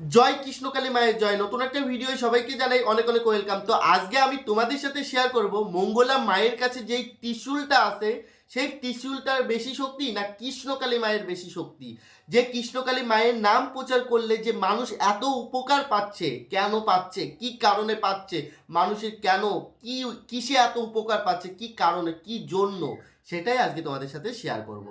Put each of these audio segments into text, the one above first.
জয় কৃষ্ণকালী মায়ের জয়। নতুন একটা ভিডিও সবাইকে জানাই অনেক অনেক ওয়েলকাম তো আজকে আমি তোমাদের সাথে শেয়ার করব মঙ্গলা মায়ের কাছে যেই ত্রিশূলটা আছে, সেই ত্রিশূলটার বেশি শক্তি না কৃষ্ণকালী মায়ের বেশি শক্তি? যে কৃষ্ণকালী মায়ের নাম প্রচার করলে যে মানুষ এত উপকার পাচ্ছে, কেন পাচ্ছে, কি কারণে পাচ্ছে, মানুষের কেন, কি, কিসে এত উপকার পাচ্ছে, কি কারণে, কি জন্য, সেটাই আজকে তোমাদের সাথে শেয়ার করব।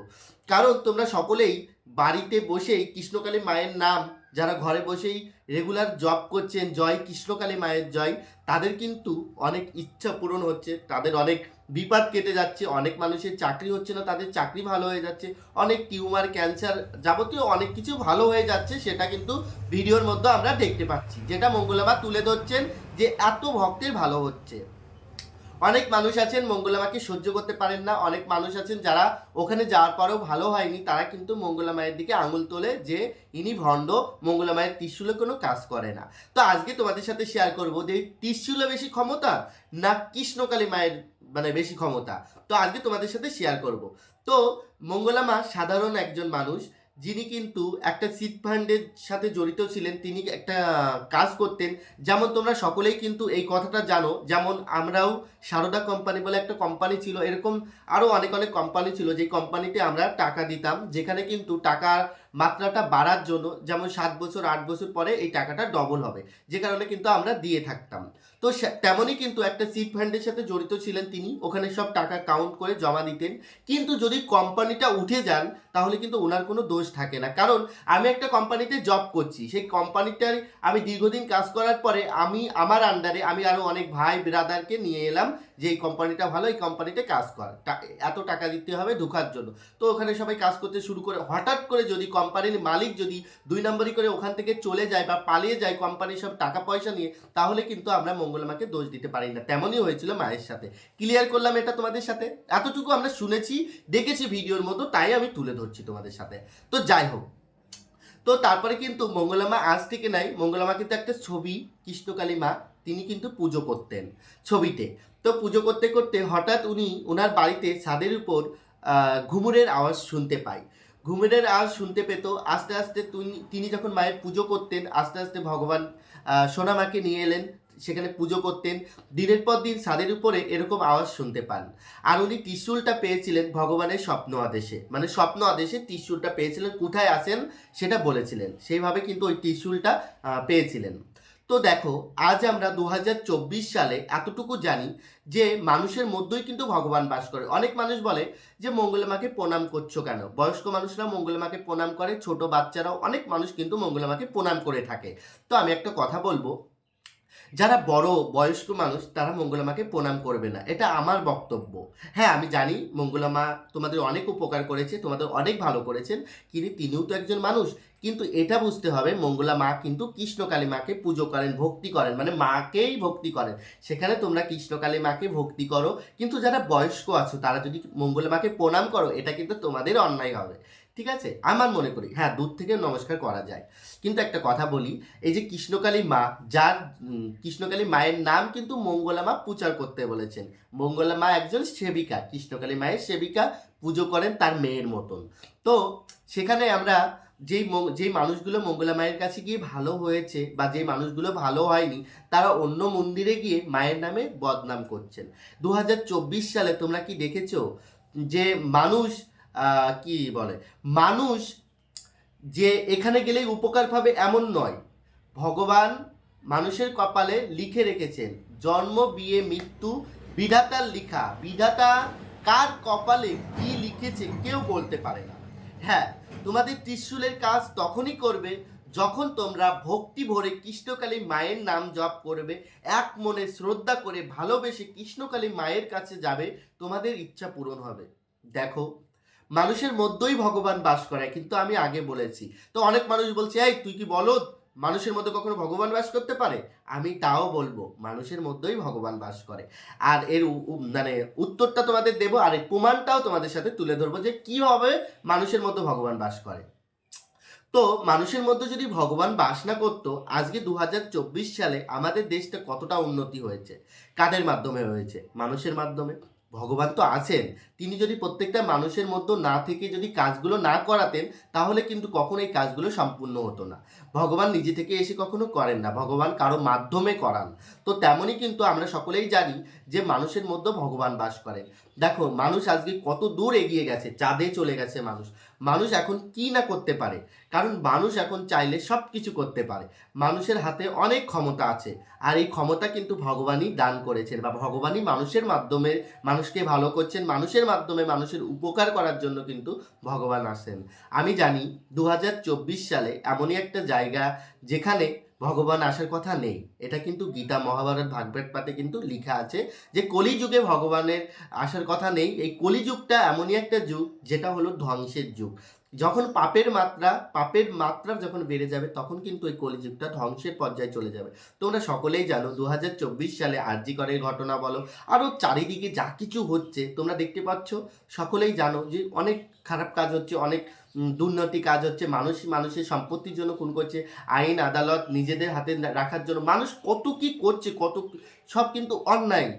কারণ তোমরা সকলেই বাড়িতে বসেই কৃষ্ণকালী মায়ের নাম যারা ঘরে বসেই রেগুলার জব করছেন, জয় কৃষ্ণকালী মায়ের জয়, তাদের কিন্তু অনেক ইচ্ছা পূরণ হচ্ছে, তাদের অনেক বিপদ কেটে যাচ্ছে, অনেক মানুষের চাকরি হচ্ছে না, তাদের চাকরি ভালো হয়ে যাচ্ছে, অনেক টিউমার, ক্যান্সার যাবতীয় অনেক কিছু ভালো হয়ে যাচ্ছে, সেটা কিন্তু ভিডিওর মধ্যে আমরা দেখতে পাচ্ছি। যেটা মঙ্গলবার তুলে ধরছেন যে এত ভক্তের ভালো হচ্ছে। অনেক মানুষ আছেন, মঙ্গলামাকে সহ্য করতে পারেন না। অনেক মানুষ আছেন যারা ওখানে যাওয়ার পরেও ভালো হয়নি। তারা কিন্তু মঙ্গলা মায়ের দিকে আঙুল তোলে যে ইনি ভণ্ড, মঙ্গলা মায়ের ত্রিশূলে কোনো কাজ করে না। তো আজকে তোমাদের সাথে শেয়ার করব যে ত্রিশূলে বেশি ক্ষমতা না কৃষ্ণকালী মায়ের মানে বেশি ক্ষমতা? তো আজকে তোমাদের সাথে শেয়ার করব। তো মঙ্গলা মা সাধারণ একজন মানুষ যিনি কিন্তু একটা সিট ফান্ডের সাথে জড়িত ছিলেন, তিনি একটা কাজ করতেন। যেমন তোমরা সকলেই কিন্তু এই কথাটা জানো, যেমন আমরাও সারদা কোম্পানি বলে একটা কোম্পানি ছিল, এরকম আরও অনেক অনেক কোম্পানি ছিল, যেই কোম্পানিতে আমরা টাকা দিতাম, যেখানে কিন্তু টাকার মাত্রাটা বাড়ার জন্য, যেমন সাত বছর, আট বছর পরে এই টাকাটা ডবল হবে, যে কারণে কিন্তু আমরা দিয়ে থাকতাম। তো তেমনই কিন্তু একটা সিট ফান্ডের সাথে জড়িত ছিলেন তিনি। ওখানে সব টাকা কাউন্ট করে জমা দিতেন। কিন্তু যদি কোম্পানিটা উঠে যান, তাহলে কিন্তু ওনার কোনো দোষ থাকে না। কারণ আমি একটা কোম্পানিতে জব করছি। সেই কোম্পানিটার আমি দীর্ঘদিন কাজ করার পরে আমি, আমার আন্ডারে আমি আরও অনেক ভাই ব্রাদারকে নিয়ে এলাম যে, এই কোম্পানিটা ভালো, এই কোম্পানিতে কাজ কর। এত টাকা দিতে হবে ঢোকার জন্য। তো ওখানে সবাই কাজ করতে শুরু করে, হঠাৎ করে যদি কোম্পানির মালিক যদি দুই নম্বরই করে ওখান থেকে চলে যায় বা পালিয়ে যায় কোম্পানির সব টাকা পয়সা নিয়ে, তাহলে কিন্তু আমরা মঙ্গলমাকে দোষ দিতে পারি না। তেমনই হয়েছিল মায়ের সাথে। ক্লিয়ার করলাম এটা তোমাদের সাথে? এতটুকু আমরা শুনেছি, দেখেছি ভিডিওর মতো, তাই আমি তুলে ধরছি তোমাদের সাথে। তো যাই হোক, তো তারপরে কিন্তু মঙ্গলামা আজ থেকে নাই। মঙ্গলামা কিন্তু একটা ছবি, কৃষ্ণকালী মা, তিনি কিন্তু পুজো করতেন ছবিতে। তো পুজো করতে করতে হঠাৎ উনি ওনার বাড়িতে ছাদের উপর ঘুমুরের আওয়াজ শুনতে পায়। ঘুমুরের আওয়াজ শুনতে পেত, আস্তে আস্তে তিনি- যখন মায়ের পুজো করতেন, আস্তে আস্তে ভগবান সোনামাকে নিয়ে এলেন। সেখানে পুজো করতেন। দিনের পর দিন ছাদের উপরে এরকম আওয়াজ শুনতে পান। আর উনি ত্রিশূলটা পেয়েছিলেন ভগবানের স্বপ্ন আদেশে। মানে স্বপ্ন আদেশে ত্রিশূলটা পেয়েছিলেন, কোথায় আসেন সেটা বলেছিলেন। সেইভাবে কিন্তু ওই ত্রিশূলটা পেয়েছিলেন। তো দেখো, আজ আমরা দু হাজার চব্বিশ সালে এতটুকু জানি যে মানুষের মধ্যেই কিন্তু ভগবান বাস করে। অনেক মানুষ বলে যে মঙ্গলমাকে প্রণাম করছ কেন? বয়স্ক মানুষরা মঙ্গলমাকে প্রণাম করে, ছোট বাচ্চারাও, অনেক মানুষ কিন্তু মঙ্গলমাকে প্রণাম করে থাকে। তো আমি একটা কথা বলব যারা বড় বয়স্ক মানুষ, তারা মঙ্গলামাকে প্রণাম করবে না। এটা আমার বক্তব্য। হ্যাঁ আমি জানি মঙ্গলামা তোমাদের অনেক উপকার করেছে, তোমাদের অনেক ভালো করেছেন, কিন্তু তিনিও তো একজন মানুষ। কিন্তু এটা বুঝতে হবে মঙ্গলা মা কিন্তু কৃষ্ণকালী মাকে পুজো করেন, ভক্তি করেন মানে মাকেই ভক্তি করেন। সেখানে তোমরা কৃষ্ণকালী মাকে ভক্তি করো, কিন্তু যারা বয়স্ক আছো, তারা যদি মঙ্গলা মাকে প্রণাম করো, এটা কিন্তু তোমাদের অন্যায় হবে। ঠিক আছে? আমার মনে করি হ্যাঁ দূর থেকে নমস্কার করা যায়। কিন্তু একটা কথা বলি, এই যে কৃষ্ণকালী মা, যার কৃষ্ণকালী মায়ের নাম কিন্তু মঙ্গলা মা প্রচার করতে বলেছেন। মঙ্গলা মা একজন সেবিকা, কৃষ্ণকালী মায়ের সেবিকা পুজো করেন তার মেয়ের মতন। তো সেখানে আমরা যেই যেই মানুষগুলো মঙ্গলা মায়ের কাছে গিয়ে ভালো হয়েছে বা যেই মানুষগুলো ভালো হয়নি, তারা অন্য মন্দিরে গিয়ে মায়ের নামে বদনাম করছেন। দু হাজার চব্বিশ সালে তোমরা কি দেখেছ? যে মানুষ কি বলে? মানুষ যে এখানে গেলেই উপকার পাবে এমন নয়। ভগবান মানুষের কপালে লিখে রেখেছেন, জন্ম, বিয়ে, মৃত্যু, বিধাতার লিখা। বিধাতা কার কপালে কি লিখেছে কেউ বলতে পারে না। হ্যাঁ তোমাদের ত্রিশূলের কাজ তখনই করবে যখন তোমরা ভক্তি ভরে কৃষ্ণকালী মায়ের নাম জপ করবে, এক মনে শ্রদ্ধা করে ভালোবেসে কৃষ্ণকালী মায়ের কাছে যাবে, তোমাদের ইচ্ছা পূরণ হবে। দেখো মানুষের মধ্যেই ভগবান বাস করে কিন্তু আমি আগে বলেছি। তো অনেক মানুষ বলছে, এই, তুই কি বলো মানুষের মধ্যে কখনো ভগবান বাস করতে পারে? আমি তাও বলব, মানুষের মধ্যেই ভগবান বাস করে। আর এর মানে উত্তরটা তোমাদের দেবো, আর এর প্রমাণটাও তোমাদের সাথে তুলে ধরবো যে কীভাবে মানুষের মধ্যে ভগবান বাস করে। তো মানুষের মধ্যে যদি ভগবান বাস না করতো, আজকে দু হাজার চব্বিশ সালে আমাদের দেশটা কতটা উন্নতি হয়েছে? কাদের মাধ্যমে হয়েছে? মানুষের মাধ্যমে। ভগবান তো আছেন। তিনি যদি প্রত্যেকটা মানুষের মধ্যে না থেকে যদি কাজগুলো না করাতেন, তাহলে কিন্তু কখনো এই কাজগুলো সম্পূর্ণ হতো না। ভগবান নিজে থেকে এসে কখনো করেন না। ভগবান কারও মাধ্যমে করান। তো তেমনই কিন্তু আমরা সকলেই জানি যে মানুষের মধ্যে ভগবান বাস করেন। দেখো, মানুষ আজকে কত দূর এগিয়ে গেছে, চাঁদে চলে গেছে মানুষ। মানুষ এখন কি না করতে পারে? কারণ মানুষ এখন চাইলে সব কিছু করতে পারে। মানুষের হাতে অনেক ক্ষমতা আছে। আর এই ক্ষমতা কিন্তু ভগবানই দান করেছেন বা ভগবানই মানুষের মাধ্যমে, মানুষকে ভালো করছেন, মানুষের মাধ্যমে মানুষের উপকার করার জন্য কিন্তু ভগবান আসেন। আমি জানি দু হাজার চব্বিশ সালে এমনই একটা জায়গা যেখানে ভগবান আসার কথা নেই। এটা কিন্তু গীতা মহাভারত ভাগবত পাতে কিন্তু লেখা আছে যে কলিযুগে ভগবানের আসার কথা নেই। এই কলিযুগটা এমনই একটা যুগ, যেটা হলো ধ্বংসের যুগ। যখন পাপের মাত্রা পাপের মাত্রা যখন বেড়ে যাবে, তখন কিন্তু এই কলিযুগটা ধ্বংসের পর্যায়ে চলে যাবে। তোমরা সকলেই জানো দু হাজার চব্বিশ সালে আরজি করের ঘটনা বলো, আরও চারিদিকে যা কিছু হচ্ছে, তোমরা দেখতে পাচ্ছ, সকলেই জানো যে অনেক খারাপ কাজ হচ্ছে, অনেক দুর্নীতি কাজ হচ্ছে, মানুষ, মানুষের সম্পত্তির জন্য খুন করছে, আইন, আদালত নিজেদের হাতে রাখার জন্য, মানুষ কত কি করছে, কত সব কিন্তু অন্যায়,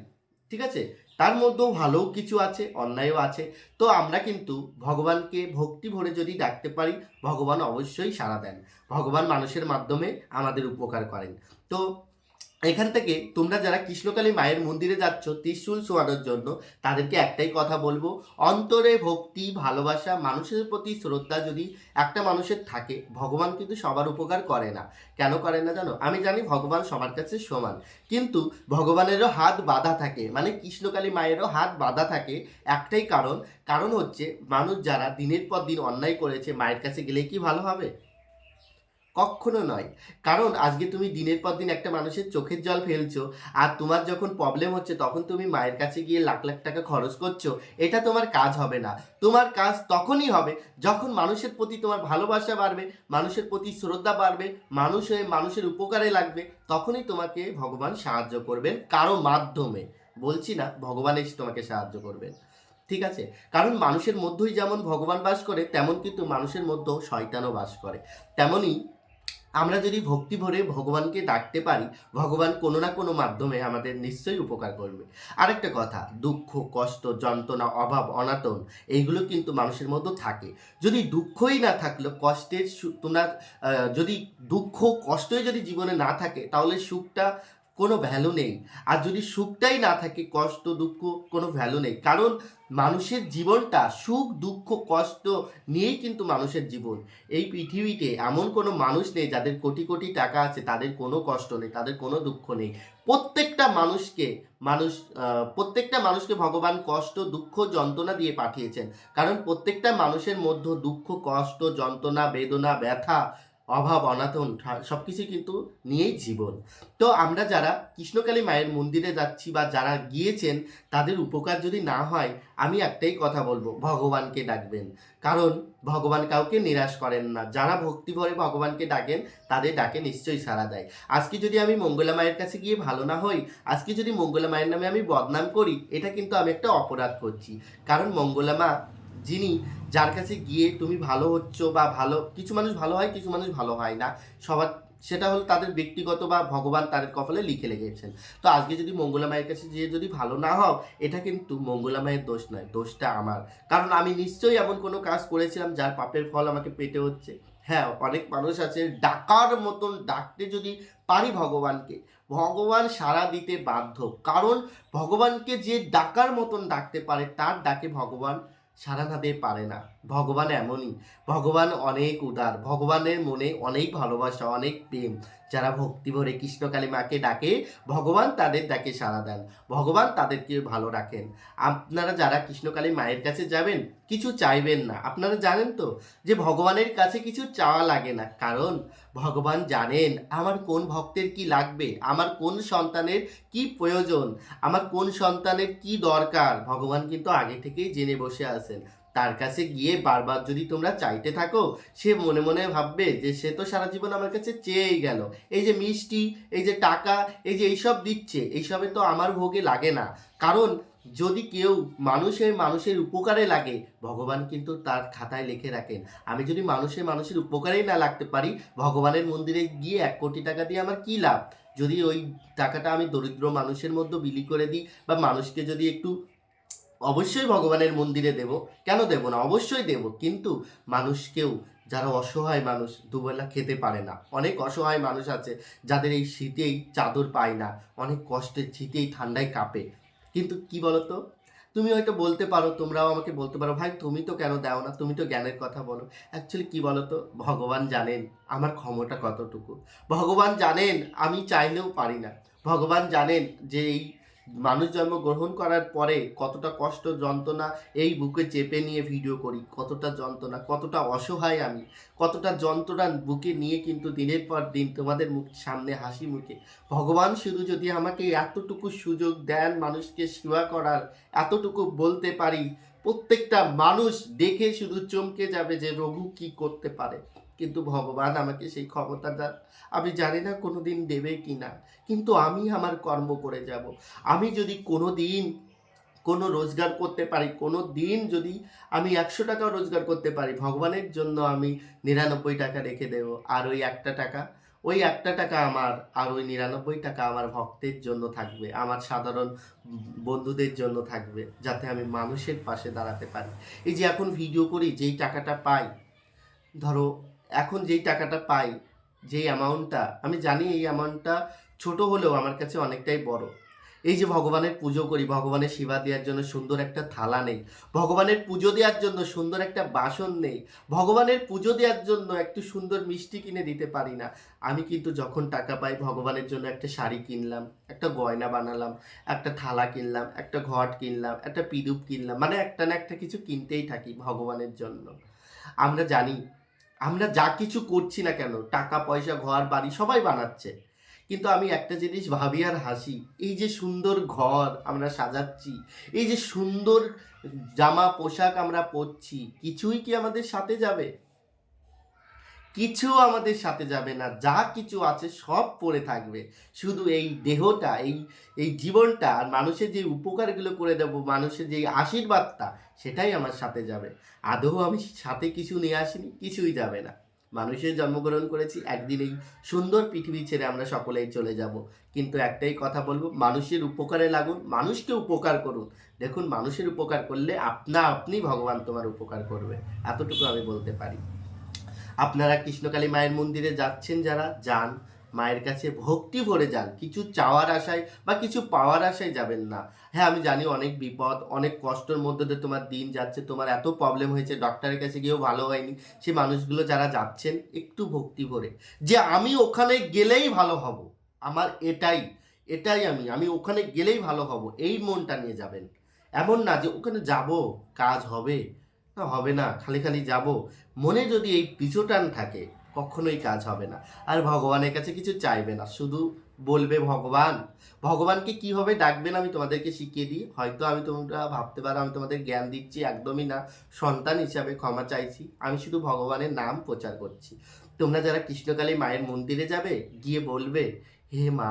ঠিক আছে? তার মধ্যেও ভালো কিছু আছে, অন্যায়ও আছে। তো আমরা কিন্তু ভগবানকে ভক্তি ভরে যদি ডাকতে পারি, ভগবান অবশ্যই সাড়া দেন। ভগবান মানুষের মাধ্যমে আমাদের উপকার করেন। তো এখান থেকে তোমরা যারা কৃষ্ণকালী মায়ের মন্দিরে যাচ্ছ, ত্রিশূল শোয়ানোর জন্য, তাদেরকে একটাই কথা বলব, অন্তরে ভক্তি, ভালোবাসা, মানুষের প্রতি শ্রদ্ধা যদি একটা মানুষের থাকে, ভগবান কিন্তু সবার উপকার করে না। কেন করে না জানো? আমি জানি ভগবান সবার কাছে সমান। কিন্তু ভগবানেরও হাত বাঁধা থাকে মানে কৃষ্ণকালী মায়েরও হাত বাঁধা থাকে একটাই কারণ। কারণ হচ্ছে, মানুষ যারা দিনের পর দিন অন্যায় করেছে, মায়ের কাছে গেলে কি ভালো হবে? কখনো নয়। কারণ আজকে তুমি দিনের পর দিন একটা মানুষের চোখের জল ফেলছো, আর তোমার যখন প্রবলেম হচ্ছে তখন তুমি মায়ের কাছে গিয়ে লাখ লাখ টাকা খরচ করছ, এটা তোমার কাজ হবে না। তোমার কাজ তখনই হবে যখন মানুষের প্রতি তোমার ভালোবাসা বাড়বে, মানুষের প্রতি শ্রদ্ধা বাড়বে, মানুষ হয়ে মানুষের উপকারে লাগবে, তখনই তোমাকে ভগবান সাহায্য করবেন কারও মাধ্যমে। বলছি না, ভগবান এসে তোমাকে সাহায্য করবেন। ঠিক আছে? কারণ মানুষের মধ্যেই যেমন ভগবান বাস করে, তেমন কিন্তু মানুষের মধ্যেও শয়তানও বাস করে। তেমনই আমরা যদি ভক্তি ভরে ভগবানকে ডাকতে পারি, ভগবান কোনো না কোনো মাধ্যমে আমাদের নিশ্চয়ই উপকার করবে। আরেকটা কথা, দুঃখ, কষ্ট, যন্ত্রণা, অভাব, অনাতন, এইগুলো কিন্তু মানুষের মধ্যে থাকে। যদি দুঃখই না থাকল, কষ্টের তোমরা যদি দুঃখ, কষ্টই যদি জীবনে না থাকে, তাহলে সুখটা কোনো ভ্যালু নেই। আর যদি সুখটাই না থাকে, কষ্ট, দুঃখ, কোনো ভ্যালু নেই। কারণ মানুষের জীবনটা সুখ, দুঃখ, কষ্ট নিয়েই কিন্তু মানুষের জীবন। এই পৃথিবীতে এমন কোনো মানুষ নেই যাদের কোটি কোটি টাকা আছে, তাদের কোনো কষ্ট নেই, তাদের কোনো দুঃখ নেই। প্রত্যেকটা মানুষকে, মানুষ প্রত্যেকটা মানুষকে ভগবান কষ্ট, দুঃখ, যন্ত্রণা দিয়ে পাঠিয়েছেন। কারণ প্রত্যেকটা মানুষের মধ্যে দুঃখ, কষ্ট, যন্ত্রণা, বেদনা, ব্যথা অভাব অনাতন সব কিছু কিন্তু নিয়েই জীবন। তো আমরা যারা কৃষ্ণকালী মায়ের মন্দিরে যাচ্ছি বা যারা গিয়েছেন, তাদের উপকার যদি না হয়, আমি একটাই কথা বলব, ভগবানকে ডাকবেন। কারণ ভগবান কাউকে নিরাশ করেন না। যারা ভক্তি ভরে ভগবানকে ডাকেন, তাদের ডাকে নিশ্চয়ই সাড়া দেয়। আজকে যদি আমি মঙ্গলা মায়ের কাছে গিয়ে ভালো না হই, আজকে যদি মঙ্গলা মায়ের নামে আমি বদনাম করি, এটা কিন্তু আমি একটা অপরাধ করছি। কারণ মঙ্গলা মা যিনি যার কাছে গিয়ে তুমি ভালো হচ্ছ বা ভালো, কিছু মানুষ ভালো হয়, কিছু মানুষ ভালো হয় না, সবার, সেটা হলো তাদের ব্যক্তিগত বা ভগবান তাদের কপালে লিখে লেগেছেন তো আজকে যদি মঙ্গলা মায়ের কাছে গিয়ে যদি ভালো না হও, এটা কিন্তু মঙ্গলা মায়ের দোষ নয়, দোষটা আমার। কারণ আমি নিশ্চয়ই এমন কোনো কাজ করেছিলাম যার পাপের ফল আমাকে পেতে হচ্ছে। হ্যাঁ অনেক মানুষ আছে, ডাকার মতন ডাকতে যদি পারি ভগবানকে, ভগবান সাড়া দিতে বাধ্য। কারণ ভগবানকে যে ডাকার মতন ডাকতে পারে, তার ডাকে ভগবান দিয়ে পারে না। ভগবান এমনই। ভগবান অনেক উদার। ভগবানের মনে অনেক ভালোবাসা অনেক প্রেম। যারা ভক্তি ভরে কৃষ্ণকালী মাকে ডাকে, ভগবান তাদের ডাকে সাড়া দেন। ভগবান তাদেরকে ভালো রাখেন। আপনারা যারা কৃষ্ণকালী মায়ের কাছে যাবেন, কিছু চাইবেন না। আপনারা জানেন তো যে ভগবানের কাছে কিছু চাওয়া লাগে না। কারণ ভগবান জানেন আমার কোন ভক্তের কি লাগবে, আমার কোন সন্তানের কি প্রয়োজন, আমার কোন সন্তানের কি দরকার। ভগবান কিন্তু আগে থেকেই জেনে বসে আছেন। তার কাছে গিয়ে বারবার যদি তোমরা চাইতে থাকো, সে মনে মনে ভাববে যে সে তো সারা জীবন আমার কাছে চেয়েই গেল। এই যে মিষ্টি, এই যে টাকা, এই যে এইসব দিচ্ছে, এইসবে তো আমার ভোগে লাগে না। কারণ যদি কেউ মানুষের মানুষের উপকারে লাগে, ভগবান কিন্তু তার খাতায় লিখে রাখেন। আমি যদি মানুষের মানুষের উপকারেই না লাগতে পারি, ভগবানের মন্দিরে গিয়ে এক কোটি টাকা দিয়ে আমার কী লাভ? যদি ওই টাকাটা আমি দরিদ্র মানুষের মধ্যে বিলি করে দিই বা মানুষকে যদি একটু অবশ্যই ভগবানের মন্দিরে দেব। কেন দেব না? অবশ্যই দেব। কিন্তু মানুষকেও যারা অসহায় মানুষ, দুবেলা খেতে পারে না। অনেক অসহায় মানুষ আছে, যাদের এই শীতেই চাদর পায় না। অনেক কষ্টের শীতেই ঠান্ডায় কাঁপে। কিন্তু কি বলতো? তুমি হয়তো বলতে পারো, তোমরাও আমাকে বলতে পারো, ভাই, তুমি তো কেন দাও না? তুমি তো জ্ঞানের কথা বলো। অ্যাকচুয়ালি কি বলতো? ভগবান জানেন আমার ক্ষমতা কতটুকু। ভগবান জানেন আমি চাইলেও পারি না। ভগবান জানেন যে এই মানুষ জন্ম গ্রহণ করার পরে কতটা কষ্ট, যন্ত্রণা এই বুকে চেপে নিয়ে ভিডিও করি, কতটা যন্ত্রণা, কতটা অসহায় আমি, কতটা যন্ত্রণা বুকে নিয়ে কিন্তু দিনের পর দিন তোমাদের মুখ, সামনে হাসি মুখে। ভগবান শুধু যদি আমাকে এতটুকু সুযোগ দেন মানুষকে সেবা করার, এতটুকু বলতে পারি, প্রত্যেকটা মানুষ দেখে শুধু চমকে যাবে যে রঘু কি করতে পারে। কিন্তু ভগবান আমাকে সেই ক্ষমতাটা আমি জানি না কোনো দিন দেবে কি না, কিন্তু আমি আমার কর্ম করে যাব। আমি যদি কোনো দিন কোনো রোজগার করতে পারি কোনো দিন যদি আমি একশো টাকা রোজগার করতে পারি, ভগবানের জন্য আমি নিরানব্বই টাকা রেখে দেব। আর ওই একটা টাকা, ওই একটা টাকা আমার, আর ওই নিরানব্বই টাকা আমার ভক্তের জন্য থাকবে, আমার সাধারণ বন্ধুদের জন্য থাকবে, যাতে আমি মানুষের পাশে দাঁড়াতে পারি। এই যে এখন ভিডিও করি, যেই টাকাটা পাই, ধরো এখন যেই টাকাটা পাই, যেই অ্যামাউন্টটা আমি জানি এই অ্যামাউন্টটা ছোট হলেও আমার কাছে অনেকটাই বড়। এই যে ভগবানের পুজো করি, ভগবানের সেবা দেওয়ার জন্য সুন্দর একটা থালা নেই, ভগবানের পুজো দেওয়ার জন্য সুন্দর একটা বাসন নেই, ভগবানের পুজো দেওয়ার জন্য একটু সুন্দর মিষ্টি কিনে দিতে পারি না। আমি কিন্তু যখন টাকা পাই, ভগবানের জন্য একটা শাড়ি কিনলাম, একটা গয়না বানালাম, একটা থালা কিনলাম, একটা ঘট কিনলাম, একটা পিদুপ কিনলাম মানে একটা না একটা কিছু কিনতেই থাকি ভগবানের জন্য। আমরা জানি আমরা যা কিছু করছি না কেন, টাকা, পয়সা, ঘর, বাড়ি সবাই বানাচ্ছে। কিন্তু আমি একটা জিনিস ভাবি আর হাসি, এই যে সুন্দর ঘর আমরা সাজাচ্ছি, এই যে সুন্দর জামা, পোশাক আমরা পরছি, কিছুই কি আমাদের সাথে যাবে? কিছু আমাদের সাথে যাবে না, যা কিছু আছে সব পড়ে থাকবে। শুধু এই দেহটা, এই এই জীবনটা আর মানুষের যে উপকারগুলো করে দেবো, মানুষের যে আশীর্বাদটা, সেটাই আমার সাথে যাবে। আদৌ আমি সাথে কিছু নিয়ে আসিনি, কিছুই যাবে না। মানুষের জন্মগ্রহণ করেছি, একদিন এই সুন্দর পৃথিবী ছেড়ে আমরা সকলেই চলে যাব। কিন্তু একটাই কথা বলব, মানুষের উপকারে লাগুন, মানুষকে উপকার করুন। দেখুন, মানুষের উপকার করলে আপনা আপনি ভগবান তোমার উপকার করবে। এতটুকু আমি বলতে পারি। আপনারা কৃষ্ণকালী মায়ের মন্দিরে যাচ্ছেন যারা, যান। মায়ের কাছে ভক্তি ভরে যান। কিছু চাওয়ার আশায় বা কিছু পাওয়ার আশায় যাবেন না। হ্যাঁ আমি জানি অনেক বিপদ, অনেক কষ্টের মধ্যে দিয়ে তোমার দিন যাচ্ছে, তোমার এত প্রবলেম হয়েছে ডক্টরের কাছে গিয়েও ভালো হয়নি। সে মানুষগুলো যারা যাচ্ছেন, একটু ভক্তি ভরে। যে আমি ওখানে গেলেই ভালো হব, আমার এটাই এটাই আমি। আমি ওখানে গেলেই ভালো হব, এই মনটা নিয়ে যাবেন। এমন না যে ওখানে যাব, কাজ হবে না হবে না, খালি খালি যাব। মনে যদি এই পিছুটান থাকে, কখনোই কাজ হবে না। আর ভগবানের কাছে কিছু চাইবে না, শুধু বলবে ভগবান। ভগবানকে কীভাবে ডাকবেন আমি তোমাদেরকে শিখিয়ে দিই। হয়তো আমি তোমরা ভাবতে পারো, আমি তোমাদের জ্ঞান দিচ্ছি, একদমই না। সন্তান হিসাবে ক্ষমা চাইছি। আমি শুধু ভগবানের নাম প্রচার করছি। তোমরা যারা কৃষ্ণকালী মায়ের মন্দিরে যাবে, গিয়ে বলবে, হে মা,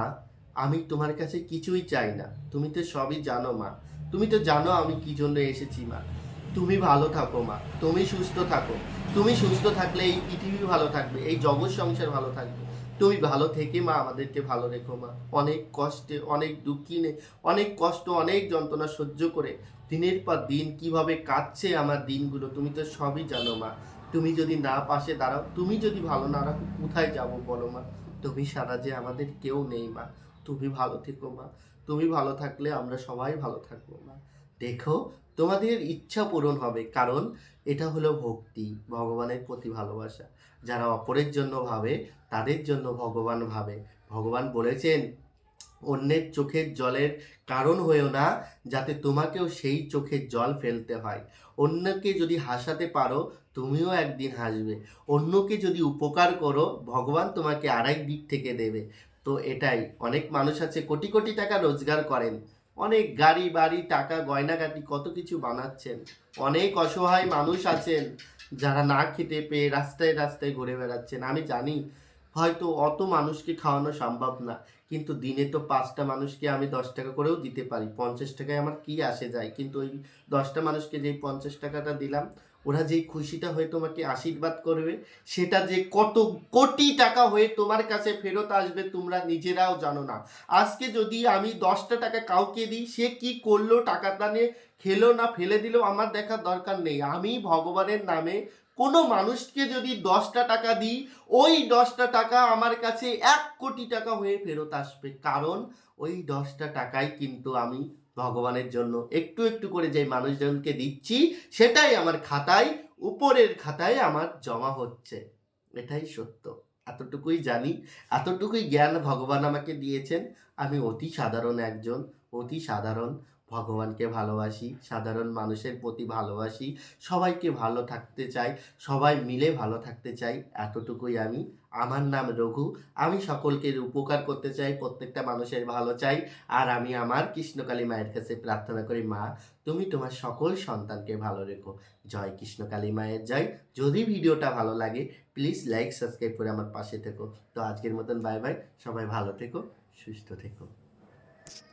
আমি তোমার কাছে কিছুই চাই না। তুমি তো সবই জানো মা। তুমি তো জানো আমি কি জন্য এসেছি মা। তুমি ভালো থাকো, মা। তুমি সুস্থ থাকো। তুমি সুস্থ থাকলে এই পৃথিবী ভালো থাকবে, এই জগৎ সংসার ভালো থাকবে। তুমি ভালো থেকে, মা, আমাদেরকে ভালো রেখো, মা। অনেক কষ্টে, অনেক দুঃখিনে অনেক কষ্ট, অনেক যন্ত্রণা সহ্য করে দিনের পর দিন কীভাবে কাটছে আমার দিনগুলো, তুমি তো সবই জানো, মা। তুমি যদি না পাশে দাঁড়াও, তুমি যদি ভালো না রাখো, কোথায় যাব বলো, মা? তুমি সারা যে আমাদের কেউ নেই, মা। তুমি ভালো থেকো, মা। তুমি ভালো থাকলে আমরা সবাই ভালো থাকব, মা। দেখো, তোমাদের ইচ্ছা পূরণ হবে, কারণ এটা হলো ভক্তি, ভগবানের প্রতি ভালোবাসা। যারা অপরের জন্য ভাবে, তাদের জন্য ভগবান ভাবে। ভগবান বলেছেন, অন্যের চোখের জলের কারণ হয়েও না, যাতে তোমাকেও সেই চোখের জল ফেলতে হয়। অন্যকে যদি হাসাতে পারো, তুমিও একদিন হাসবে। অন্যকে যদি উপকার করো, ভগবান তোমাকে আরেক দিক থেকে দেবে। তো এটাই, অনেক মানুষ আছে, কোটি কোটি টাকা রোজগার করেন। অনেক গাড়ি, বাড়ি, টাকা, গয়নাগাটি, কত কিছু বানাচ্ছেন। অনেক অসহায় মানুষ আছেন যারা না খেতে পেয়ে রাস্তায় রাস্তায় ঘুরে বেড়াচ্ছেন। আমি জানি, হয়তো অত মানুষকে খাওয়ানো সম্ভব না, কিন্তু দিনে তো পাঁচটা মানুষকে আমি দশ টাকা করেও দিতে পারি। পঞ্চাশ টাকায় আমার কি আসে যায়? কিন্তু ওই দশটা মানুষকে যেই পঞ্চাশ টাকাটা দিলাম ওরা যেই খুশিটা হয়ে তোমাকে আশীর্বাদ করবে, সেটা যে কত কোটি টাকা হয়ে তোমার কাছে ফেরত আসবে তোমরা নিজেরাও জানো না। আজকে যদি আমি দশটা টাকা কাউকে দিই, সে কি করল, টাকাটা নিয়ে খেলো না, ফেলে দিল, আমার দেখার দরকার নেই। আমি ভগবানের নামে কোনো মানুষকে যদি দশটা টাকা দিই, ওই দশটা টাকা আমার কাছে এক কোটি টাকা হয়ে ফেরত আসবে। কারণ ওই দশটা টাকায় কিন্তু আমি ভগবানের জন্য। একটু একটু করে যে মানুষজনকে দিচ্ছি, সেটাই আমার খাতায়, উপরের খাতায় আমার জমা হচ্ছে। এটাই সত্য। এতটুকুই জানি। এতটুকুই জ্ঞান ভগবান আমাকে দিয়েছেন। আমি অতি সাধারণ একজন, অতি সাধারণ। ভগবানকে ভালোবাসি, সাধারণ মানুষের প্রতি ভালোবাসি, সবাইকে ভালো থাকতে চাই, সবাই মিলে ভালো থাকতে চাই, এতটুকুই আমি। আমার নাম রঘু, আমি সকলকে উপকার করতে চাই, প্রত্যেকটা মানুষের ভালো চাই, আর আমি আমার কৃষ্ণকালী মায়ের কাছে প্রার্থনা করি, মা, তুমি তোমার সকল সন্তানকে ভালো রেখো। জয় কৃষ্ণকালী মায়ের জয়। যদি ভিডিওটা ভালো লাগে প্লিজ লাইক সাবস্ক্রাইব করে আমার পাশে থেকো। তো আজকের মতন বাই বাই সবাই ভালো থেকো, সুস্থ থেকো।